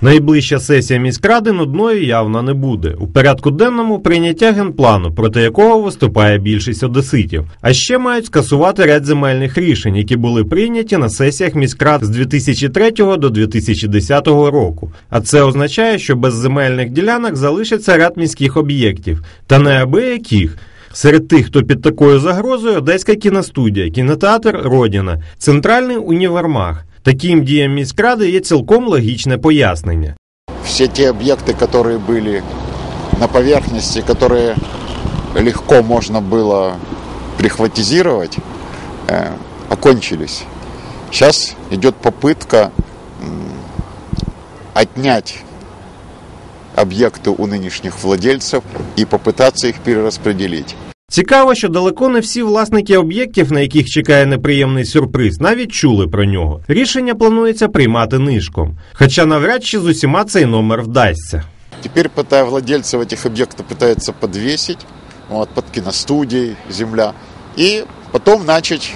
Найближча сесія міськради нудною явно не буде. У порядку денному прийняття генплану, проти якого виступає більшість одеситів. А ще мають скасувати ряд земельних рішень, які були прийняті на сесіях міськрад з 2003 до 2010 року. А це означає, що без земельних ділянок залишиться ряд міських об'єктів, та неабияких. Серед тих, хто під такою загрозою, Одеська кіностудія, кінотеатр Родіна, центральний універмаг. Таким діям міськради є цілком логічне пояснення. все те объекты, которые были на поверхности, которые легко можно было прихватизировать, э, окончились. Сейчас идет попытка м, отнять объекты у нынешних владельцев и попытаться их перераспределить. Цікаво, що далеко не всі власники об'єктів, на яких чекає неприємний сюрприз, навіть чули про нього. Рішення планується приймати нишком. Хоча навряд чи з усіма цей номер вдасться. Теперь пытая владельцев этих объектов пытается подвесить вот, под киностудией земля и потом начать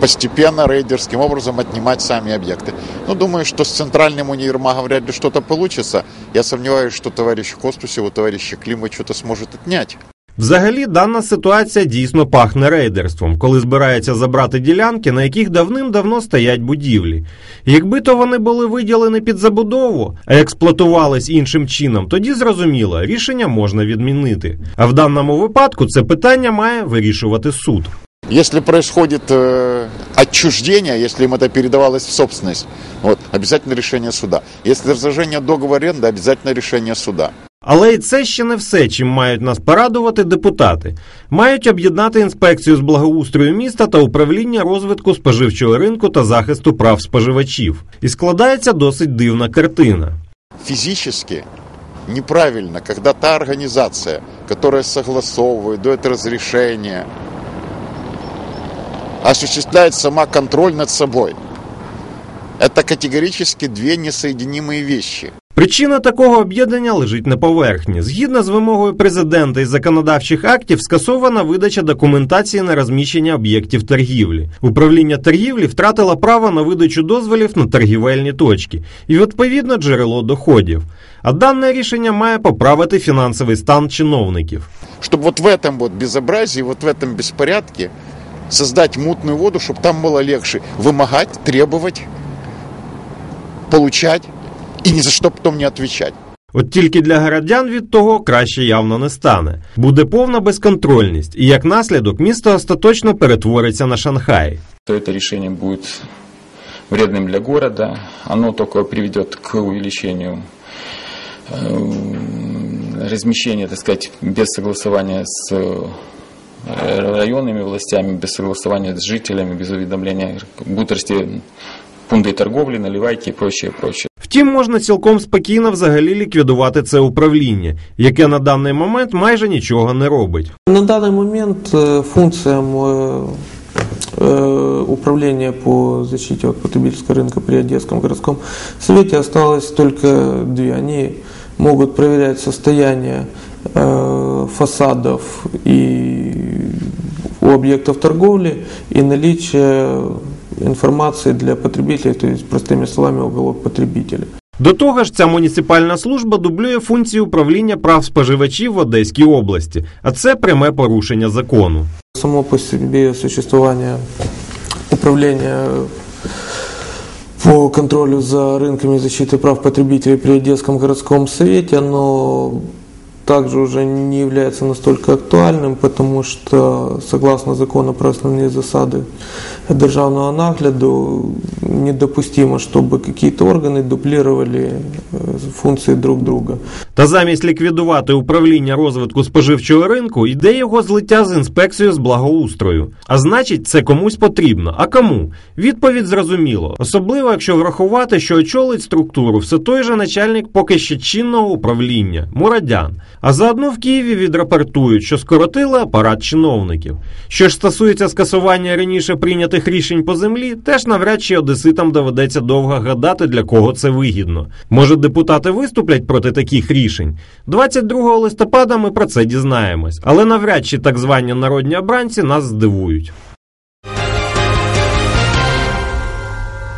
постепенно рейдерским образом отнимать сами объекты. Ну, думаю, что с центральным универмагом вряд ли что-то получится. Я сомневаюсь, что товарищ Костусев у товарища Клима что-то сможет отнять. Взагалі, дана ситуація дійсно пахне рейдерством, коли збираються забрати ділянки, на яких давним-давно стоять будівлі. Якби то вони були виділені під забудову, а експлуатувались іншим чином, тоді зрозуміло, рішення можна відмінити. А в даному випадку це питання має вирішувати суд. Если происходит э, отчуждение, если им это передавалось в собственность, вот, обязательно решение суда. Если разложение договора аренды, обязательно решение суда. Але і це ще не все, чим мають нас порадувати депутати. Мають об'єднати інспекцію з благоустрою міста та управління розвитку споживчого ринку та захисту прав споживачів. І складається досить дивна картина. физически неправильно, когда та организация, которая согласовывает, дает разрешение, осуществляет сама контроль над собой. Это категорически две несоединимые вещи. Причина такого об'єднання лежить на поверхні. Згідно з вимогою президента і законодавчих актів, скасована видача документації на розміщення об'єктів торгівлі. Управління торгівлі втратило право на видачу дозволів на торгівельні точки і відповідно джерело доходів. А дане рішення має поправити фінансовий стан чиновників. Чтобы вот в этом вот безобразии, вот в этом беспорядке создать мутную воду, чтобы там было легче вымогать, требовать, получать и ни за что потом не отвечать. От тільки для городян від того краще явно не стане. Буде повна безконтрольність, і як наслідок місто остаточно перетвориться на Шанхай. то это решение будет вредным для города. Оно только приведет к увеличению э, размещения, так сказать, без согласования с э, районными властями, без согласования с жителями, без уведомления. Будут расти пункты торговли, наливайки и прочее, прочее. Втім, можна цілком спокійно взагалі ліквідувати це управління, яке на даний момент майже нічого не робить. На данный момент э, функциям э, э, управления по защите от потребительского рынка при Одесском городском совете осталось только две. Они могут проверять состояние э, фасадов и у объектов торговли и наличие информации для потребителей, то есть простыми словами уголок потребителя. До того ж, ця муніципальна служба дублює функції управління прав споживачів в Одеській області, а це пряме порушення закону. Само по себе существование управления по контролю за рынками защиты прав потребителей при Одесском городском совете, оно также уже не является настолько актуальным, потому что согласно закону про основные засады державного нагляду недопустимо, чтобы какие-то органы дублировали э, функции друг друга. Та замість ліквідувати управління розвитку споживчого ринку, йде його злиття з інспекцією з благоустрою. А значить, це комусь потрібно. А кому? Відповідь зрозуміло. Особливо, якщо врахувати, що очолить структуру все той же начальник поки ще чинного управління Мурадян. А заодно в Києві відрапортують, що скоротили апарат чиновників. Що ж стосується скасування раніше прийнятих рішень по землі, теж навряд чи одеситам доведеться довго гадати, для кого це вигідно. Може, депутати виступлять проти таких рішень? 22 листопада ми про це дізнаємось, але навряд чи так звані народні обранці нас здивують.